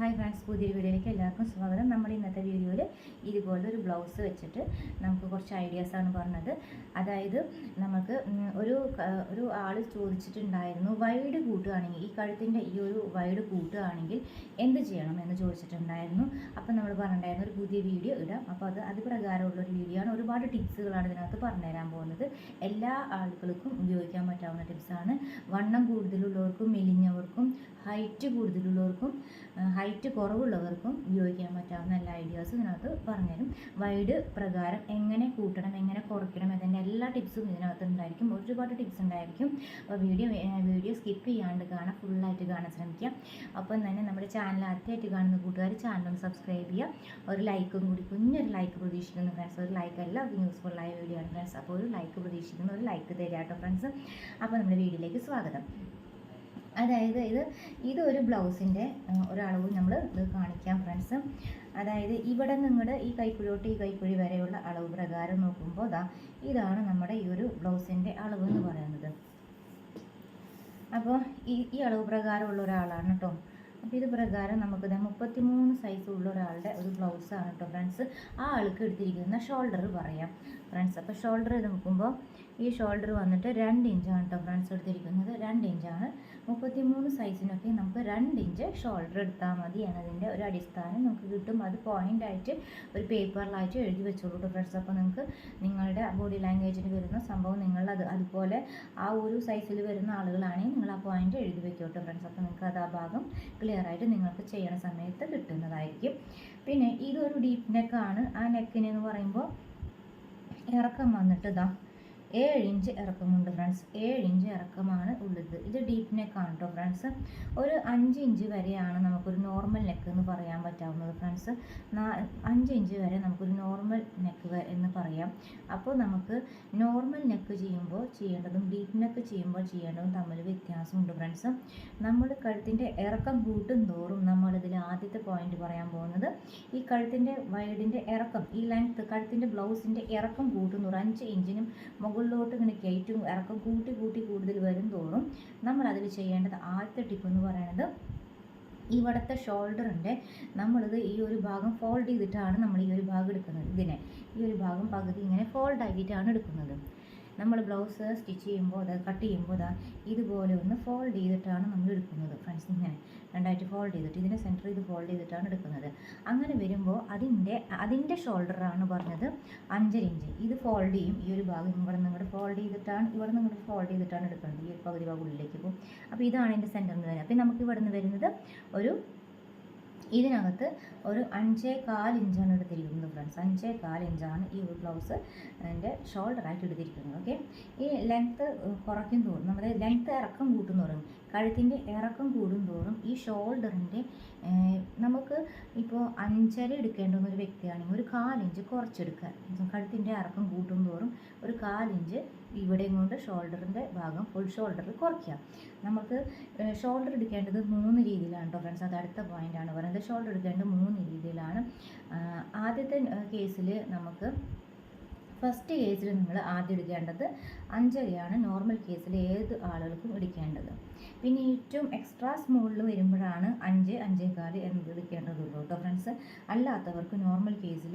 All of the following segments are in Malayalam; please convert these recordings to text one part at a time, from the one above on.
ഹായ് ഫ്രണ്ട്സ് പുതിയൊരു വീഡിയോയിലേക്ക് എല്ലാവർക്കും സ്വാഗതം. നമ്മൾ ഇന്നത്തെ വീഡിയോയിൽ ഇതുപോലെ ഒരു ബ്ലൗസ് വെച്ചിട്ട് നമുക്ക് കുറച്ച് ഐഡിയാസാണ് പറഞ്ഞത്. അതായത് നമുക്ക് ഒരു ഒരു ആൾ ചോദിച്ചിട്ടുണ്ടായിരുന്നു വൈഡ് കൂട്ടുകയാണെങ്കിൽ ഈ കഴുത്തിന്റെ ഈ ഒരു വൈഡ് കൂട്ടുകയാണെങ്കിൽ എന്ത് ചെയ്യണം എന്ന് ചോദിച്ചിട്ടുണ്ടായിരുന്നു. അപ്പോൾ നമ്മൾ പറഞ്ഞിട്ടുണ്ടായിരുന്നു ഒരു പുതിയ വീഡിയോ ഇടാം. അപ്പോൾ അത് അത് പ്രകാരമുള്ള ഒരു വീഡിയോ ആണ്. ഒരുപാട് ടിപ്സുകളാണ് ഇതിനകത്ത് പറഞ്ഞുതരാൻ പോകുന്നത്. എല്ലാ ആളുകൾക്കും ഉപയോഗിക്കാൻ പറ്റാവുന്ന ടിപ്സാണ് വണ്ണം കൂടുതലുള്ളവർക്കും മെലിഞ്ഞവർക്കും ഹൈറ്റ് കൂടുതലുള്ളവർക്കും ഹൈറ്റ് കുറവുള്ളവർക്കും ഉപയോഗിക്കാൻ പറ്റാവുന്ന എല്ലാ ഐഡിയാസും ഇതിനകത്ത് പറഞ്ഞുതരും. വൈഡ് പ്രകാരം എങ്ങനെ കൂട്ടണം എങ്ങനെ കുറയ്ക്കണം അതിന്റെ എല്ലാ ടിപ്സും ഇതിനകത്ത് ഉണ്ടായിരിക്കും. ഒരുപാട് ടിപ്സ് ഉണ്ടായിരിക്കും. അപ്പോൾ വീഡിയോ വീഡിയോ സ്കിപ്പ് ചെയ്യാണ്ട് കാണാം ഫുള്ളായിട്ട് കാണാൻ ശ്രമിക്കാം അപ്പം തന്നെ നമ്മുടെ ചാനൽ ആദ്യമായിട്ട് കാണുന്ന കൂട്ടുകാർ ചാനൽ ഒന്ന് സബ്സ്ക്രൈബ് ചെയ്യുക. ഒരു ലൈക്കും കൂടി കുഞ്ഞൊരു ലൈക്ക് പ്രതീക്ഷിക്കുന്നു ഫ്രണ്ട്സ് ഒരു ലൈക്ക് അല്ല യൂസ്ഫുള്ളായ വീഡിയോ ആണ് ഫ്രണ്ട്സ് അപ്പോൾ ഒരു ലൈക്ക് പ്രതീക്ഷിക്കുന്നു ഒരു ലൈക്ക് തരാം കേട്ടോ ഫ്രണ്ട്സ് അപ്പോൾ നമ്മുടെ വീഡിയോയിലേക്ക് സ്വാഗതം. അതായത് ഇത് ഇതൊരു ബ്ലൗസിന്റെ ഒരളവ് നമ്മൾ ഇത് കാണിക്കാം ഫ്രണ്ട്സ്. അതായത് ഇവിടെ നിങ്ങളുടെ ഈ കൈക്കുഴിയോട്ട് ഈ കൈക്കുഴി വരെയുള്ള അളവ് പ്രകാരം നോക്കുമ്പോൾ ദാ ഇതാണ് നമ്മുടെ ഈ ഒരു ബ്ലൗസിന്റെ അളവ് എന്ന് പറയുന്നത്. അപ്പോൾ ഈ ഈ അളവ് പ്രകാരമുള്ള ഒരാളാണ് കേട്ടോ അപ്പോൾ ഇത് പ്രകാരം നമുക്ക് ദാ മുപ്പത്തിമൂന്ന് സൈസ് ഉള്ള ഒരാളുടെ ഒരു ബ്ലൗസാണ് കേട്ടോ ഫ്രണ്ട്സ്. ആ ആൾക്ക് എടുത്തിരിക്കുന്ന ഷോൾഡർ പറയാം. ഫ്രണ്ട്സ് അപ്പോൾ ഷോൾഡർ നോക്കുമ്പോൾ ഈ ഷോൾഡർ വന്നിട്ട് രണ്ട് ഇഞ്ചാണ് കേട്ടോ ഫ്രണ്ട്സ് എടുത്തിരിക്കുന്നത്. രണ്ട് ഇഞ്ചാണ് മുപ്പത്തിമൂന്ന് സൈസിനൊക്കെ നമുക്ക് രണ്ട് ഇഞ്ച് ഷോൾഡർ എടുത്താൽ മതി എന്നതിന്റെ ഒരു അടിസ്ഥാനം നമുക്ക് കിട്ടും. അത് പോയിന്റ് ആയിട്ട് ഒരു പേപ്പറിലായിട്ട് എഴുതി വെച്ചോളൂ ഫ്രണ്ട്സ് അപ്പോൾ നിങ്ങൾക്ക് നിങ്ങളുടെ ബോഡി ലാംഗ്വേജിന് വരുന്ന സംഭവം നിങ്ങൾ അത് അതുപോലെ ആ ഒരു സൈസിൽ വരുന്ന ആളുകളാണെങ്കിൽ നിങ്ങൾ ആ പോയിന്റ് എഴുതി വെക്കോട്ടോ ഫ്രണ്ട്സ് അപ്പോൾ നിങ്ങൾക്ക് അത് ആ ഭാഗം ക്ലിയർ ആയിട്ട് നിങ്ങൾക്ക് ചെയ്യണ സമയത്ത് കിട്ടുന്നതായിരിക്കും. പിന്നെ ഇതൊരു ഡീപ്പ് നെക്കാണ് ആ നെക്കിനെന്ന് പറയുമ്പോൾ ഇറക്കം വന്നിട്ട് ഇതാ ഏഴ് ഇഞ്ച് ഇറക്കമുണ്ട് ഫ്രണ്ട്സ് ഏഴ് ഇഞ്ച് ഇറക്കമാണ് ഉള്ളത്. ഇത് ഡീപ്പ് നെക്കാണ് കേട്ടോ ഫ്രണ്ട്സ് ഒരു അഞ്ച് ഇഞ്ച് വരെയാണ് നമുക്കൊരു നോർമൽ നെക്ക് എന്ന് പറയാൻ പറ്റാവുന്നത് ഫ്രണ്ട്സ് അഞ്ച് ഇഞ്ച് വരെ നമുക്കൊരു നോർമൽ നെക്ക് എന്ന് പറയാം. അപ്പോൾ നമുക്ക് നോർമൽ നെക്ക് ചെയ്യുമ്പോൾ ചെയ്യേണ്ടതും ഡീപ്പ് നെക്ക് ചെയ്യുമ്പോൾ ചെയ്യേണ്ടതും തമ്മിൽ വ്യത്യാസമുണ്ട് ഫ്രണ്ട്സ് നമ്മൾ കഴുത്തിന്റെ ഇറക്കം കൂട്ടും തോറും നമ്മളിതിൽ ആദ്യത്തെ പോയിന്റ് പറയാൻ പോകുന്നത് ഈ കഴുത്തിന്റെ വൈഡിന്റെ ഇറക്കം ഈ ലെങ്ത്ത് കഴുത്തിന്റെ ബ്ലൗസിന്റെ ഇറക്കം കൂട്ടും തോറും അഞ്ച് ഇഞ്ചിനും മുകളിലോട്ട് ഇങ്ങനെ കയറ്റും ഇറക്കം കൂട്ടി കൂട്ടി കൂടുതൽ വരും തോറും നമ്മൾ അതിൽ ചെയ്യേണ്ടത് ആദ്യത്തെ ടിപ്പ് എന്ന് പറയുന്നത് ഇവിടുത്തെ ഷോൾഡറിന്റെ നമ്മളിത് ഈ ഒരു ഭാഗം ഫോൾഡ് ചെയ്തിട്ടാണ് നമ്മൾ ഈ ഒരു ഭാഗം എടുക്കുന്നത്. ഇതിനെ ഈ ഒരു ഭാഗം പകുതി ഇങ്ങനെ ഫോൾഡ് ആക്കിയിട്ടാണ് എടുക്കുന്നത്. നമ്മൾ ബ്ലൗസ് സ്റ്റിച്ച് ചെയ്യുമ്പോൾ അത് കട്ട് ചെയ്യുമ്പോൾ അതാ ഇതുപോലെ ഒന്ന് ഫോൾഡ് ചെയ്തിട്ടാണ് നമ്മൾ എടുക്കുന്നത്. ഫ്രണ്ട്സ് ഇങ്ങനെ രണ്ടായിട്ട് ഫോൾഡ് ചെയ്തിട്ട് ഇതിന്റെ സെന്റർ ഇത് ഫോൾഡ് ചെയ്തിട്ടാണ് എടുക്കുന്നത്. അങ്ങനെ വരുമ്പോൾ അതിന്റെ അതിന്റെ ഷോൾഡറാണ് പറഞ്ഞത് അഞ്ചര ഇഞ്ച് ഇത് ഫോൾഡ് ചെയ്യും. ഈ ഒരു ഭാഗം ഇവിടെ നിന്ന് ഇങ്ങോട്ട് ഫോൾഡ് ചെയ്തിട്ടാണ് ഇവിടെ നിന്ന് ഇങ്ങോട്ട് ഫോൾഡ് ചെയ്തിട്ടാണ് എടുക്കുന്നത്. ഈ ഒരു പകുതി ഭാഗം ഉള്ളിലേക്ക് പോകും. അപ്പോൾ ഇതാണ് എന്റെ സെന്ററിൽ നിന്ന് വരുന്നത് അപ്പോൾ നമുക്ക് ഇവിടെ നിന്ന് വരുന്നത് ഒരു ഇതിനകത്ത് ഒരു അഞ്ചേ കാൽ ഇഞ്ചാണ് എടുത്തിരിക്കുന്നത് ഫ്രണ്ട്സ് അഞ്ചേ കാൽ ഇഞ്ചാണ് ഈ ഒരു ബ്ലൗസ് എന്റെ ഷോൾഡറായിട്ട് എടുത്തിരിക്കുന്നത്. ഓക്കെ ഈ ലെങ്ത്ത് കുറയ്ക്കും തോറും നമ്മുടെ ലെങ്ത്ത് ഇറക്കം കൂട്ടും തോറും കഴുത്തിന്റെ ഇറക്കം കൂടും തോറും ഈ ഷോൾഡറിന്റെ നമുക്ക് ഇപ്പോൾ അഞ്ചര എടുക്കേണ്ടുന്ന ഒരു വ്യക്തിയാണെങ്കിൽ ഒരു കാലിഞ്ച് കുറച്ചെടുക്കുക. കഴുത്തിന്റെ ഇറക്കം കൂട്ടും തോറും ഒരു കാലിഞ്ച് ഇവിടെയും കൊണ്ട് ഷോൾഡറിന്റെ ഭാഗം ഫുൾ ഷോൾഡർ കുറയ്ക്കാം നമുക്ക് ഷോൾഡർ എടുക്കേണ്ടത് മൂന്ന് രീതിയിലാണ് കേട്ടോ ഫ്രണ്ട്സ് അത് അടുത്ത പോയിന്റാണ് പറയുന്നത് ഷോൾഡർ എടുക്കേണ്ടത് മൂന്ന് രീതിയിലാണ്. ആദ്യത്തെ കേസിൽ നമുക്ക് ഫസ്റ്റ് കേസിൽ നിങ്ങൾ ആദ്യം എടുക്കേണ്ടത് അഞ്ചരയാണ് നോർമൽ കേസിൽ ഏത് ആളുകൾക്കും എടുക്കേണ്ടത്. പിന്നെ ഏറ്റവും എക്സ്ട്രാ സ്മോളിൽ വരുമ്പോഴാണ് അഞ്ച് അഞ്ചേകാൽ എന്നത് എടുക്കേണ്ടതുള്ളൂ കേട്ടോ ഫ്രണ്ട്സ് അല്ലാത്തവർക്ക് നോർമൽ കേസിൽ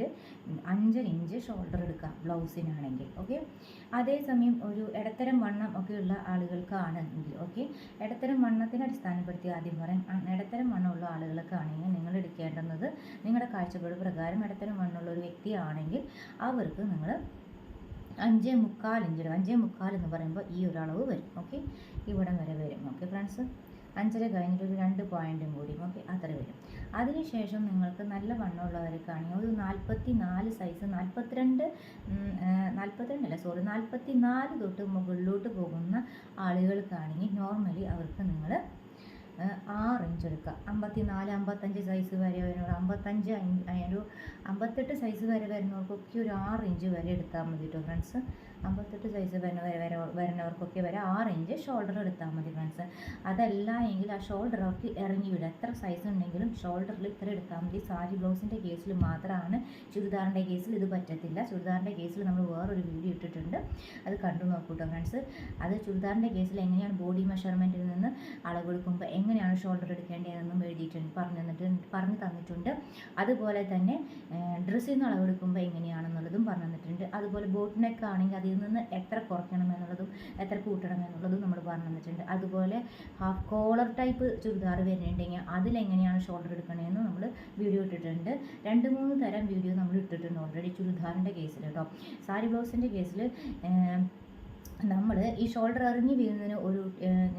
അഞ്ചര ഇഞ്ച് ഷോൾഡർ എടുക്കാം ബ്ലൗസിനാണെങ്കിൽ ഓക്കെ അതേസമയം ഒരു ഇടത്തരം വണ്ണം ഒക്കെ ഉള്ള ആളുകൾക്കാണെങ്കിൽ ഓക്കെ ഇടത്തരം വണ്ണത്തിനെ അടിസ്ഥാനപ്പെടുത്തി ആദ്യം പറയാം. ഇടത്തരം വണ്ണമുള്ള ആളുകൾക്കാണെങ്കിൽ നിങ്ങൾ എടുക്കേണ്ടുന്നത് നിങ്ങളുടെ കാഴ്ചപ്പാട് പ്രകാരം ഇടത്തരം വണ്ണമുള്ള ഒരു വ്യക്തിയാണെങ്കിൽ അവർക്ക് നിങ്ങൾ അഞ്ചേ മുക്കാൽ ഇഞ്ച് അഞ്ചേ മുക്കാൽ എന്ന് പറയുമ്പോൾ ഈ ഒരു അളവ് വരും. ഓക്കെ ഇവിടം വരെ വരും. ഓക്കെ ഫ്രണ്ട്സ് അഞ്ചര കഴിഞ്ഞിട്ട് ഒരു രണ്ട് പോയിന്റും കൂടി ഓക്കെ അത്ര വരും. അതിനുശേഷം നിങ്ങൾക്ക് നല്ല വണ്ണമുള്ളവർക്കാണെങ്കിൽ ഒരു നാൽപ്പത്തി നാല് സൈസ് നാൽപ്പത്തിരണ്ട് നാൽപ്പത്തിരണ്ടല്ല സോറി നാൽപ്പത്തി നാല് തൊട്ട് മുകളിലോട്ട് പോകുന്ന ആളുകൾക്കാണെങ്കിൽ നോർമലി അവർക്ക് നിങ്ങൾ ആറ് ഇഞ്ച് എടുക്കുക അമ്പത്തി നാല് അമ്പത്തഞ്ച് സൈസ് വരെ വരുന്നവർ അമ്പത്തഞ്ച് ഒരു അമ്പത്തെട്ട് സൈസ് വരെ വരുന്നവർക്കൊക്കെ ഒരു ആറ് ഇഞ്ച് വരെ എടുത്താൽ മതി കേട്ടോ ഫ്രണ്ട്സ് അമ്പത്തെട്ട് സൈസ് വരുന്ന വരുന്നവർക്കൊക്കെ വരെ ആറ് ഇഞ്ച് ഷോൾഡർ എടുത്താൽ മതി ഫ്രണ്ട്സ് അതല്ല എങ്കിൽ ആ ഷോൾഡർ അവർക്ക് ഇറങ്ങി വിടും. എത്ര സൈസ് ഉണ്ടെങ്കിലും ഷോൾഡറിൽ ഇത്ര എടുത്താൽ മതി. സാരി ബ്ലൗസിന്റെ കേസിൽ മാത്രമാണ് ചുരിദാറിന്റെ കേസിൽ ഇത് പറ്റത്തില്ല. ചുരിദാറിന്റെ കേസിൽ നമ്മൾ വേറൊരു വീഡിയോ ഇട്ടിട്ടുണ്ട്. അത് കണ്ടു നോക്കൂട്ടോ ഫ്രണ്ട്സ് അത് ചുരിദാറിന്റെ കേസിൽ എങ്ങനെയാണ് ബോഡി മെഷർമെന്റിൽ നിന്ന് അളവെടുക്കുമ്പോൾ എങ്ങനെയാണ് ഷോൾഡർ എടുക്കേണ്ടതെന്നും എഴുതിയിട്ടുണ്ട് പറഞ്ഞു തന്നിട്ടുണ്ട് പറഞ്ഞു തന്നിട്ടുണ്ട്. അതുപോലെ തന്നെ ഡ്രസ്സിൽ നിന്ന് അളവെടുക്കുമ്പോൾ എങ്ങനെയാണെന്നുള്ളതും പറഞ്ഞു തന്നിട്ടുണ്ട്. അതുപോലെ ബോട്ട് നെക്ക് ആണെങ്കിൽ അതിൽ നിന്ന് എത്ര കുറയ്ക്കണം എന്നുള്ളതും എത്ര കൂട്ടണം എന്നുള്ളതും നമ്മൾ പറഞ്ഞു തന്നിട്ടുണ്ട്. അതുപോലെ ഹാഫ് കോളർ ടൈപ്പ് ചുരിദാർ വരുന്നുണ്ടെങ്കിൽ അതിലെങ്ങനെയാണ് ഷോൾഡർ എടുക്കണമെന്ന് നമ്മൾ വീഡിയോ ഇട്ടിട്ടുണ്ട്. രണ്ട് മൂന്ന് തരം വീഡിയോ നമ്മൾ ഇട്ടിട്ടുണ്ട് ഓൾറെഡി ചുരിദാറിന്റെ കേസിൽ കേട്ടോ. സാരി ബ്ലൗസിന്റെ കേസിൽ നമ്മൾ ഈ ഷോൾഡർ ഇറങ്ങി വീഴുന്നതിന് ഒരു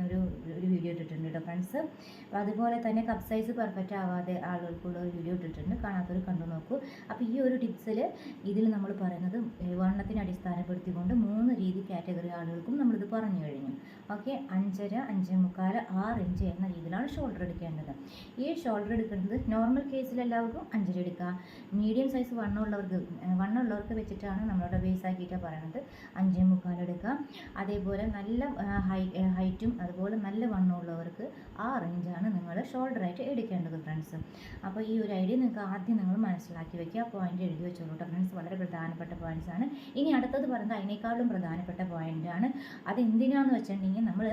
ഒരു ഒരു വീഡിയോ ഇട്ടിട്ടുണ്ട് കേട്ടോ ഫ്രണ്ട്സ് അപ്പോൾ അതുപോലെ തന്നെ കപ്പ് സൈസ് പെർഫെക്റ്റ് ആവാതെ ആളുകൾക്കുള്ള ഒരു വീഡിയോ ഇട്ടിട്ടുണ്ട്. കാണാത്തവർ കണ്ടു നോക്കൂ. അപ്പോൾ ഈ ഒരു ടിപ്സിൽ ഇതിൽ നമ്മൾ പറയുന്നത് വണ്ണത്തിനെ അടിസ്ഥാനപ്പെടുത്തിക്കൊണ്ട് മൂന്ന് രീതി കാറ്റഗറി ആളുകൾക്കും നമ്മളിത് പറഞ്ഞു കഴിഞ്ഞു. ഓക്കെ? അഞ്ചര അഞ്ചേ മുക്കാൽ ആറ് ഇഞ്ച് എന്ന രീതിയിലാണ് ഷോൾഡർ എടുക്കേണ്ടത്. ഈ ഷോൾഡർ എടുക്കുന്നത് നോർമൽ കേസിൽ എല്ലാവർക്കും അഞ്ചര എടുക്കുക മീഡിയം സൈസ് വണ്ണമുള്ളവർക്ക് വണ്ണമുള്ളവർക്ക് വെച്ചിട്ടാണ് നമ്മളുടെ ബേസ് ആക്കിയിട്ട് പറയുന്നത് അഞ്ചേ മുക്കാൽ എടുക്കുക അതേപോലെ നല്ല ഹൈ ഹൈറ്റും അതുപോലെ നല്ല വണ്ണമുള്ളവർക്ക് ആ റേഞ്ചാണ് നിങ്ങൾ ഷോൾഡറായിട്ട് എടുക്കേണ്ടത് ഫ്രണ്ട്സ്. അപ്പോൾ ഈ ഒരു ഐഡിയ നിങ്ങൾക്ക് ആദ്യം നിങ്ങൾ മനസ്സിലാക്കി വെക്കുക. പോയിന്റ് എഴുതി വെച്ചോളൂട്ടോ ഫ്രണ്ട്സ്. വളരെ പ്രധാനപ്പെട്ട പോയിന്റ്സ് ആണ്. ഇനി അടുത്തത് പറയുന്നത് അതിനേക്കാളും പ്രധാനപ്പെട്ട പോയിന്റാണ് അത് എന്തിനാണെന്ന് വെച്ചിട്ടുണ്ടെങ്കിൽ നമ്മൾ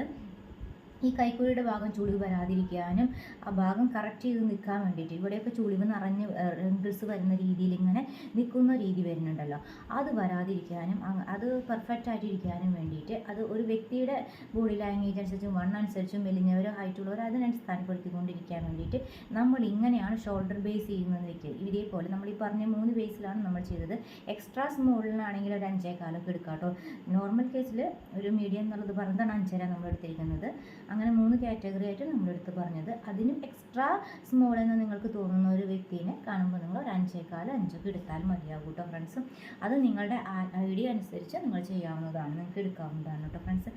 ഈ കൈക്കുഴിയുടെ ഭാഗം ചുളിവ് വരാതിരിക്കാനും ആ ഭാഗം കറക്റ്റ് ചെയ്ത് നിൽക്കാൻ വേണ്ടിയിട്ട് ഇവിടെയൊക്കെ ചുളിവ് നിറഞ്ഞ് റിങ്കിൾസ് വരുന്ന രീതിയിൽ ഇങ്ങനെ നിൽക്കുന്ന രീതി വരുന്നുണ്ടല്ലോ. അത് വരാതിരിക്കാനും അത് പെർഫെക്റ്റ് ആയിട്ടിരിക്കാനും വേണ്ടിയിട്ട് അത് ഒരു വ്യക്തിയുടെ ബോഡി ലാംഗ്വേജ് അനുസരിച്ചും വണ്ണം അനുസരിച്ചും മെലിഞ്ഞവരോ ഹൈറ്റുള്ളവരോ അതിനടിസ്ഥാനപ്പെടുത്തിക്കൊണ്ടിരിക്കാൻ വേണ്ടിയിട്ട് നമ്മൾ ഇങ്ങനെയാണ് ഷോൾഡർ ബേസ് ചെയ്യുന്നത് വെക്കുക. ഇതേപോലെ നമ്മൾ ഈ പറഞ്ഞ മൂന്ന് ബേസിലാണ് നമ്മൾ ചെയ്തത്. എക്സ്ട്രാ സ്മോളിനാണെങ്കിൽ ഒരു അഞ്ചേക്കാലൊക്കെ എടുക്കാം കേട്ടോ. നോർമൽ കേസിൽ ഒരു മീഡിയം എന്നുള്ളത് പറഞ്ഞതാണ് അഞ്ചര നമ്മൾ എടുത്തിരിക്കുന്നത്. അങ്ങനെ മൂന്ന് കാറ്റഗറി ആയിട്ട് നമ്മളെടുത്ത് പറഞ്ഞത്. അതിനും എക്സ്ട്രാ സ്മോൾ എന്ന് നിങ്ങൾക്ക് തോന്നുന്ന ഒരു വ്യക്തിനെ കാണുമ്പോൾ നിങ്ങൾ ഒരു അഞ്ചേക്കാൽ അഞ്ചൊക്കെ എടുത്താൽ മതിയാകും കേട്ടോ ഫ്രണ്ട്സ് അത് നിങ്ങളുടെ ഐഡിയ അനുസരിച്ച് നിങ്ങൾ ചെയ്യാവുന്നതാണ്. നിങ്ങൾക്ക് എടുക്കാവുന്നതാണ് കേട്ടോ ഫ്രണ്ട്സ്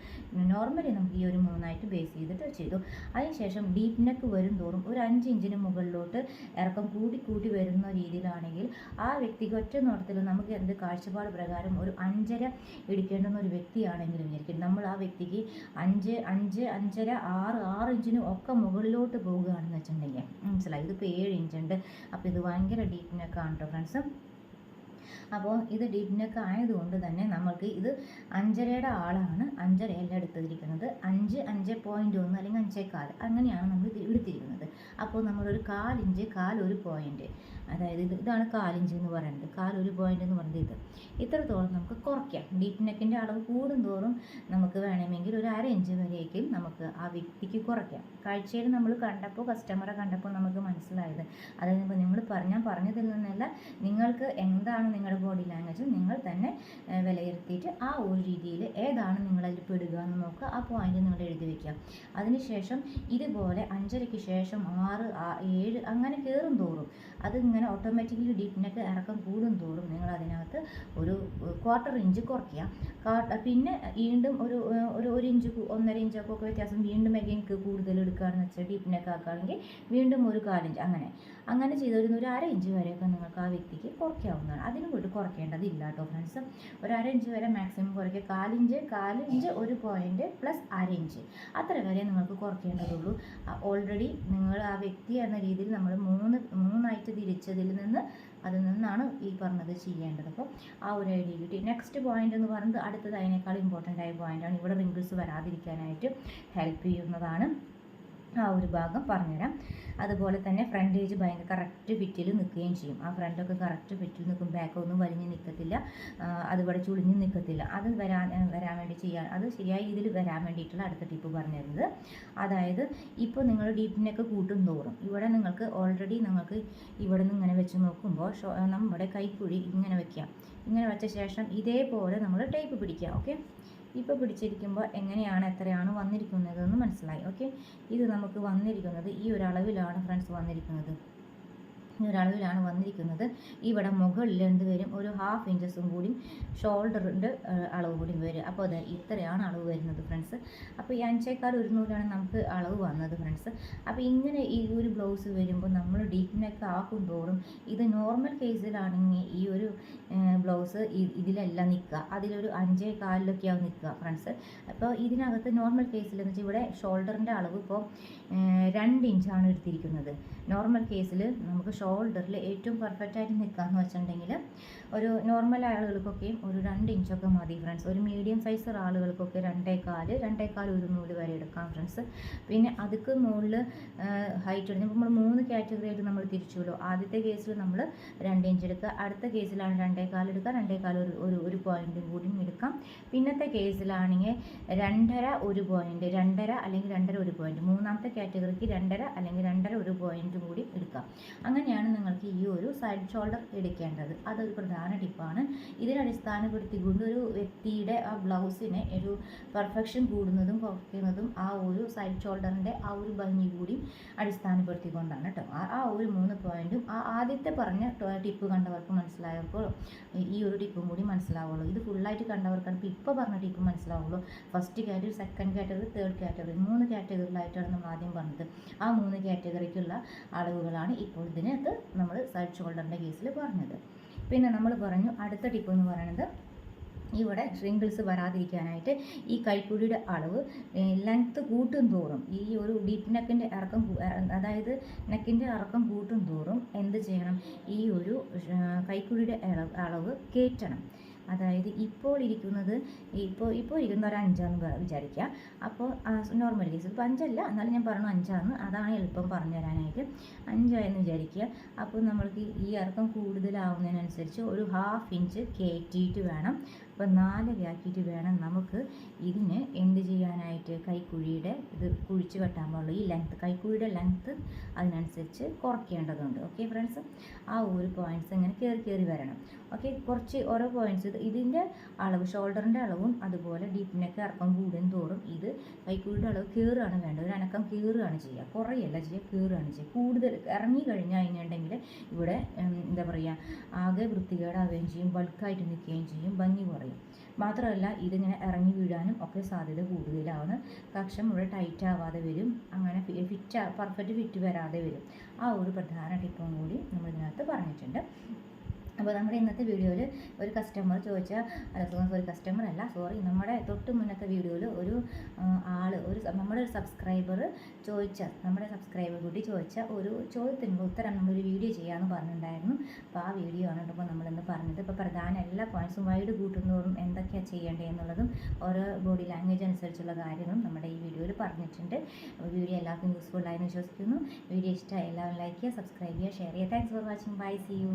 നോർമലി നമുക്ക് ഈ ഒരു മൂന്നായിട്ട് ബേസ് ചെയ്തിട്ട് ചെയ്തു. അതിനുശേഷം ഡീപ്പ് നെക്ക് വരും തോറും ഒരു അഞ്ച് ഇഞ്ചിന് മുകളിലോട്ട് ഇറക്കം കൂടി കൂട്ടി വരുന്ന രീതിയിലാണെങ്കിൽ ആ വ്യക്തിക്ക് ഒറ്റ നോട്ടത്തിൽ നമുക്ക് എന്ത് കാഴ്ചപ്പാട് പ്രകാരം ഒരു അഞ്ചര ഇടിക്കേണ്ടുന്ന ഒരു വ്യക്തിയാണെങ്കിലും വിചാരിക്കും നമ്മൾ ആ വ്യക്തിക്ക് അഞ്ച് അഞ്ച് അഞ്ചര അഞ്ചര ആറ് ആറ് ഇഞ്ചിനും ഒക്കെ മുകളിലോട്ട് പോവുകയാണെന്ന് വെച്ചിട്ടുണ്ടെങ്കിൽ. മനസ്സിലായി? ഇതിപ്പോൾ ഏഴ് ഇഞ്ചുണ്ട് അപ്പോൾ ഇത് ഭയങ്കര ഡീപ്പിനൊക്കെ കേട്ടോ ഫ്രണ്ട്സ് അപ്പോൾ ഇത് ഡീപ് നെക്ക് ആയതുകൊണ്ട് തന്നെ നമ്മൾക്ക് ഇത് അഞ്ചരയുടെ ആളാണ് അഞ്ചരയല്ല എടുത്തിരിക്കുന്നത്. അഞ്ച് അഞ്ച് പോയിന്റ് ഒന്ന് അല്ലെങ്കിൽ അഞ്ചേക്കാൽ അങ്ങനെയാണ് നമ്മൾ എടുത്തിരിക്കുന്നത്. അപ്പോൾ നമ്മളൊരു കാലിഞ്ച് കാൽ ഒരു പോയിന്റ് അതായത് ഇത് ഇതാണ് കാലിഞ്ച് എന്ന് പറയുന്നത്. കാൽ ഒരു പോയിന്റ് എന്ന് പറയുന്നത് ഇത്. ഇത്രത്തോളം നമുക്ക് കുറയ്ക്കാം. നെക്കിന്റെ അളവ് കൂടുന്തോറും നമുക്ക് വേണമെങ്കിൽ ഒരു അര ഇഞ്ച് വരെയൊക്കെ നമുക്ക് ആ വ്യക്തിക്ക് കുറയ്ക്കാം. കാഴ്ചയിൽ നമ്മൾ കണ്ടപ്പോൾ കസ്റ്റമറെ കണ്ടപ്പോൾ നമുക്ക് മനസ്സിലായത്. അതായത് നിങ്ങൾ പറഞ്ഞാൽ പറഞ്ഞതിൽ നിന്നല്ല നിങ്ങൾക്ക് എന്താണ് നിങ്ങളുടെ ബോഡി ലാംഗ്വേജും നിങ്ങൾ തന്നെ വിലയിരുത്തിയിട്ട് ആ ഒരു രീതിയിൽ ഏതാണ് നിങ്ങളതിൽ പെടുക എന്ന് നോക്കുക. ആ പോയിന്റ് നിങ്ങൾ എഴുതി വയ്ക്കുക അതിനുശേഷം ഇതുപോലെ അഞ്ചരയ്ക്ക് ശേഷം ആറ് ഏഴ് അങ്ങനെ കയറും തോറും അത് ഇങ്ങനെ ഓട്ടോമാറ്റിക്കലി ഡീപ്പിനൊക്കെ ഇറക്കം കൂടും തോറും നിങ്ങൾ അതിനകത്ത് ഒരു ക്വാർട്ടർ ഇഞ്ച് കുറയ്ക്കുക. പിന്നെ വീണ്ടും ഒരു ഒരു ഒരു ഇഞ്ച് ഒന്നര ഇഞ്ചൊക്കെ ഒക്കെ വ്യത്യാസം വീണ്ടും അഗൈൻ കൂടുതൽ എടുക്കുകയാണെന്ന് വെച്ചാൽ ഡീപ്പിനൊക്കെ ആക്കുകയാണെങ്കിൽ വീണ്ടും ഒരു കാലിഞ്ച് അങ്ങനെ. അങ്ങനെ ചെയ്തൊരു ഒരു അര ഇഞ്ച് വരെയൊക്കെ നിങ്ങൾക്ക് ആ വ്യക്തിക്ക് കുറയ്ക്കാവുന്നതാണ്. അതിനും കൂട്ടി കുറയ്ക്കേണ്ടതില്ല കേട്ടോ ഫ്രണ്ട്സ് ഒരു ഇഞ്ച് വരെ മാക്സിമം കുറയ്ക്കുക. കാലിഞ്ച് കാലിഞ്ച് ഒരു പോയിന്റ് പ്ലസ് അര ഇഞ്ച് അത്ര വരെ നിങ്ങൾക്ക് കുറയ്ക്കേണ്ടതുള്ളൂ. ഓൾറെഡി നിങ്ങൾ ആ വ്യക്തി എന്ന രീതിയിൽ നമ്മൾ മൂന്ന് മൂന്നായിട്ട് തിരിച്ചതിൽ നിന്ന് അതിൽ നിന്നാണ് ഈ പറഞ്ഞത് ചെയ്യേണ്ടത്. അപ്പോൾ ആ ഒരു ഐഡിയ കിട്ടി. നെക്സ്റ്റ് പോയിന്റ് എന്ന് പറയുന്നത് അടുത്തത് അതിനേക്കാൾ ഇമ്പോർട്ടന്റ് ആയ പോയിന്റാണ് ഇവിടെ റിങ്കിൾസ് വരാതിരിക്കാനായിട്ട് ഹെൽപ്പ് ചെയ്യുന്നതാണ്. ആ ഒരു ഭാഗം പറഞ്ഞുതരാം. അതുപോലെ തന്നെ ഫ്രണ്ട് ഫ്രണ്ടേജ് ഭയങ്കര കറക്റ്റ് ഫിറ്റിൽ നിൽക്കുകയും ചെയ്യും. ആ ഫ്രണ്ടൊക്കെ കറക്റ്റ് ഫിറ്റിൽ നിൽക്കും ബാക്കൊന്നും വലിഞ്ഞ് നിൽക്കത്തില്ല അതുപോലെ ചുളിഞ്ഞ് നിൽക്കത്തില്ല അത് വരാൻ വരാൻ വേണ്ടി ചെയ്യാൻ അത് ശരിയായ രീതിയിൽ വരാൻ വേണ്ടിയിട്ടുള്ള അടുത്ത ടിപ്പ് പറഞ്ഞു തരുന്നത് അതായത് ഇപ്പോൾ നിങ്ങൾ ഡീപ്പിനൊക്കെ കൂട്ടും തോറും ഇവിടെ നിങ്ങൾക്ക് ഓൾറെഡി നിങ്ങൾക്ക് ഇവിടെ നിന്ന് ഇങ്ങനെ വെച്ച് നോക്കുമ്പോൾ നമ്മുടെ കൈക്കുഴി ഇങ്ങനെ വയ്ക്കാം ഇങ്ങനെ വെച്ച ശേഷം ഇതേപോലെ നമ്മൾ ടൈപ്പ് പിടിക്കുക ഓക്കെ ഇപ്പോൾ പിടിച്ചിരിക്കുമ്പോൾ എങ്ങനെയാണ് എത്രയാണ് വന്നിരിക്കുന്നതെന്ന് മനസ്സിലായി ഓക്കെ ഇത് നമുക്ക് വന്നിരിക്കുന്നത് ഈ ഒരു അളവിലാണ് ഫ്രണ്ട്സ് വന്നിരിക്കുന്നത്. ഈ ഒരു അളവിലാണ് വന്നിരിക്കുന്നത്. ഇവിടെ മുകളിൽ വരും ഒരു ഹാഫ് ഇഞ്ചസും കൂടി ഷോൾഡറിന്റെ അളവ് കൂടി വരും. അപ്പോൾ അത് ഇത്രയാണ് അളവ് വരുന്നത് ഫ്രണ്ട്സ്. അപ്പോൾ ഈ അഞ്ചേക്കാർ ഒരു നൂലാണ് നമുക്ക് അളവ് വന്നത് ഫ്രണ്ട്സ്. അപ്പോൾ ഇങ്ങനെ ഈ ഒരു ബ്ലൗസ് വരുമ്പോൾ നമ്മൾ ഡീപ്പ് നെക്ക് ആക്കും തോറും ഇത് നോർമൽ കേസിലാണെങ്കിൽ ഈ ഒരു ബ്ലൗസ് ഇതിലല്ല നിൽക്കുക. അതിലൊരു അഞ്ചേ കാലിലൊക്കെയാവും നിൽക്കുക ഫ്രണ്ട്സ്. അപ്പോൾ ഇതിനകത്ത് നോർമൽ കേസിൽ എന്ന് വെച്ചാൽ ഇവിടെ ഷോൾഡറിന്റെ അളവ് ഇപ്പോൾ രണ്ട് ഇഞ്ചാണ് എടുത്തിരിക്കുന്നത്. നോർമൽ കേസിൽ നമുക്ക് ഷോൾഡറിൽ ഏറ്റവും പെർഫെക്റ്റ് ആയിട്ട് എന്ന് വെച്ചിട്ടുണ്ടെങ്കിൽ ഒരു നോർമൽ ആളുകൾക്കൊക്കെയും ഒരു രണ്ട് ഇഞ്ചൊക്കെ മതി ഫ്രണ്ട്സ് ഒരു മീഡിയം സൈസ് ആളുകൾക്കൊക്കെ രണ്ടേക്കാൽ രണ്ടേക്കാൽ ഒരു നൂൽ വരെ എടുക്കാം ഫ്രണ്ട്സ് പിന്നെ അതുക്ക് മുകളിൽ ഹൈറ്റ് എടുത്ത് നമ്മൾ മൂന്ന് കാറ്റഗറി ആയിട്ട് നമ്മൾ തിരിച്ചുല്ലോ ആദ്യത്തെ കേസിൽ നമ്മൾ രണ്ട് ഇഞ്ച് എടുക്കുക. അടുത്ത കേസിലാണ് രണ്ടേക്കാൽ എടുക്കുക. രണ്ടേക്കാൽ ഒരു ഒരു ഒരു പോയിന്റും കൂടി എടുക്കാം. പിന്നത്തെ കേസിലാണെങ്കിൽ രണ്ടര ഒരു പോയിന്റ് രണ്ടര അല്ലെങ്കിൽ രണ്ടര ഒരു പോയിന്റ് മൂന്നാമത്തെ കാറ്റഗറിക്ക് രണ്ടര അല്ലെങ്കിൽ രണ്ടര ഒരു പോയിന്റും കൂടി എടുക്കാം. അങ്ങനെയാണ് നിങ്ങൾക്ക് ഈ ഒരു സൈഡ് ഷോൾഡർ എടുക്കേണ്ടത്. അതൊരു പ്രധാന ടിപ്പാണ് ഇതിനെ അടിസ്ഥാനപ്പെടുത്തിക്കൊണ്ട് ഒരു വ്യക്തിയുടെ ആ ബ്ലൗസിനെ ഒരു പെർഫെക്ഷൻ കൂടുന്നതും കുറയ്ക്കുന്നതും ആ ഒരു സൈഡ് ഷോൾഡറിന്റെ ആ ഒരു ഭംഗി കൂടി അടിസ്ഥാനപ്പെടുത്തിക്കൊണ്ടാണ് കേട്ടോ ആ ഒരു മൂന്ന് പോയിന്റും ആ ആദ്യത്തെ പറഞ്ഞ ടിപ്പ് കണ്ടവർക്ക് മനസ്സിലായപ്പോൾ ഈ ഒരു ടിപ്പും കൂടി മനസ്സിലാവുള്ളൂ. ഇത് ഫുള്ളായിട്ട് കണ്ടവർക്കാണ് ഇപ്പോൾ ഇപ്പോൾ പറഞ്ഞ ടിപ്പ് മനസ്സിലാവുള്ളൂ. First category second category third category മൂന്ന് കാറ്റഗറിയിലായിട്ടാണ് നമ്മൾ ആദ്യം പറഞ്ഞത്. ആ മൂന്ന് കാറ്റഗറിക്കുള്ള അളവുകളാണ് ഇപ്പോൾ ഇതിനകത്ത് നമ്മൾ സൈഡ് ഷോൾഡറിന്റെ കേസിൽ പറഞ്ഞത്. പിന്നെ നമ്മൾ പറഞ്ഞു അടുത്ത ടിപ്പ് എന്ന് പറയുന്നത് ഇവിടെ ഷ്രിങ്കിൾസ് വരാതിരിക്കാനായിട്ട് ഈ കൈക്കുഴിയുടെ അളവ് ലെങ്ത്ത് കൂട്ടും തോറും ഈ ഒരു ഡീപ്പ് നെക്കിന്റെ ഇറക്കം അതായത് നെക്കിന്റെ ഇറക്കം കൂട്ടും തോറും എന്ത് ചെയ്യണം? ഈ ഒരു കൈക്കുഴിയുടെ അളവ് കയറ്റണം. അതായത് ഇപ്പോൾ ഇരിക്കുന്നത് ഇപ്പോൾ ഇപ്പോൾ ഇരിക്കുന്ന ഒരു അഞ്ചാന്ന് വിചാരിക്കുക. അപ്പോൾ നോർമൽ കേസ് ഇപ്പോൾ അഞ്ചല്ല എന്നാലും ഞാൻ പറഞ്ഞു അഞ്ചാന്ന്. അതാണ് എളുപ്പം പറഞ്ഞു തരാനായിട്ട്. അഞ്ചായെന്ന് വിചാരിക്കുക. അപ്പോൾ നമ്മൾക്ക് ഈ ഇറക്കം കൂടുതലാവുന്നതിനനുസരിച്ച് ഒരു ഹാഫ് ഇഞ്ച് കയറ്റിയിട്ട് വേണം. അപ്പോൾ നാലരയാക്കിയിട്ട് വേണം നമുക്ക് ഇതിന് എന്ത് ചെയ്യാനായിട്ട് കൈക്കുഴിയുടെ ഇത് കുഴിച്ച് വെട്ടാൻ പാടുള്ളൂ. ഈ ലെങ്ത്ത് കൈക്കുഴിയുടെ ലെങ്ത്ത് അതിനനുസരിച്ച് കുറയ്ക്കേണ്ടതുണ്ട്. ഓക്കെ ഫ്രണ്ട്സ് ആ ഒരു പോയിന്റ്സ് ഇങ്ങനെ കയറി കയറി വരണം. ഓക്കെ കുറച്ച് ഓരോ പോയിന്റ്സ് ഇതിന്റെ അളവ് ഷോൾഡറിന്റെ അളവും അതുപോലെ ഡീപ്പിനൊക്കെ നെക്ക് ഇറക്കം കൂടും തോറും ഇത് കൈക്കുഴിയുടെ അളവ് കയറുകയാണ് വേണ്ടത്. ഒരു അനക്കം കയറുകയാണ് ചെയ്യുക. കുറയല്ല ചെയ്യുക കയറുകയാണ് ചെയ്യുക. കൂടുതൽ ഇറങ്ങി കഴിഞ്ഞാൽ കഴിഞ്ഞിട്ടുണ്ടെങ്കിൽ ഇവിടെ എന്താ പറയുക ആകെ വൃത്തികേടാവുകയും ചെയ്യും ബൾക്കായിട്ട് നിൽക്കുകയും ചെയ്യും ഭംഗി കുറയും. മാത്രമല്ല ഇതിങ്ങനെ ഇറങ്ങി വീഴാനും ഒക്കെ സാധ്യത കൂടുതലാണ്. കക്ഷം ഇവിടെ ടൈറ്റ് ആവാതെ വരും. അങ്ങനെ ഫിറ്റ് പെർഫെക്റ്റ് ഫിറ്റ് വരാതെ വരും. ആ ഒരു പ്രധാന ടിപ്പും കൂടി നമ്മൾ ഇതിനകത്ത് പറഞ്ഞിട്ടുണ്ട്. അപ്പോൾ നമ്മുടെ ഇന്നത്തെ വീഡിയോയിൽ ഒരു കസ്റ്റമർ ചോദിച്ച അല്ല ഒരു കസ്റ്റമർ അല്ല സോറി നമ്മുടെ തൊട്ട് മുന്നത്തെ വീഡിയോയിൽ ഒരു ആൾ ഒരു നമ്മുടെ ഒരു സബ്സ്ക്രൈബർ ചോദിച്ച നമ്മുടെ സബ്സ്ക്രൈബർ കൂടി ചോദിച്ച ഒരു ചോദ്യത്തിനുള്ള ഉത്തരം നമ്മളൊരു വീഡിയോ ചെയ്യാമെന്ന് പറഞ്ഞിട്ടുണ്ടായിരുന്നു. അപ്പോൾ ആ വീഡിയോ ആണ് ഇപ്പോൾ നമ്മളിന്ന് പറഞ്ഞത്. ഇപ്പോൾ പ്രധാന എല്ലാ പോയിൻസും വൈഡ് കൂട്ടുന്നതോറും എന്തൊക്കെയാണ് ചെയ്യേണ്ടത് എന്നുള്ളതും ഓരോ ബോഡി ലാംഗ്വേജ് അനുസരിച്ചുള്ള കാര്യങ്ങളും നമ്മുടെ ഈ വീഡിയോയിൽ പറഞ്ഞിട്ടുണ്ട്. അപ്പോൾ വീഡിയോ എല്ലാവർക്കും യൂസ്ഫുൾ ആയെന്ന് വിശ്വസിക്കുന്നു. വീഡിയോ ഇഷ്ടമായി എല്ലാവരും ലൈക്ക് ചെയ്യുക സബ്സ്ക്രൈബ് ചെയ്യുക ഷെയർ ചെയ്യുക. Thanks for watching bye see you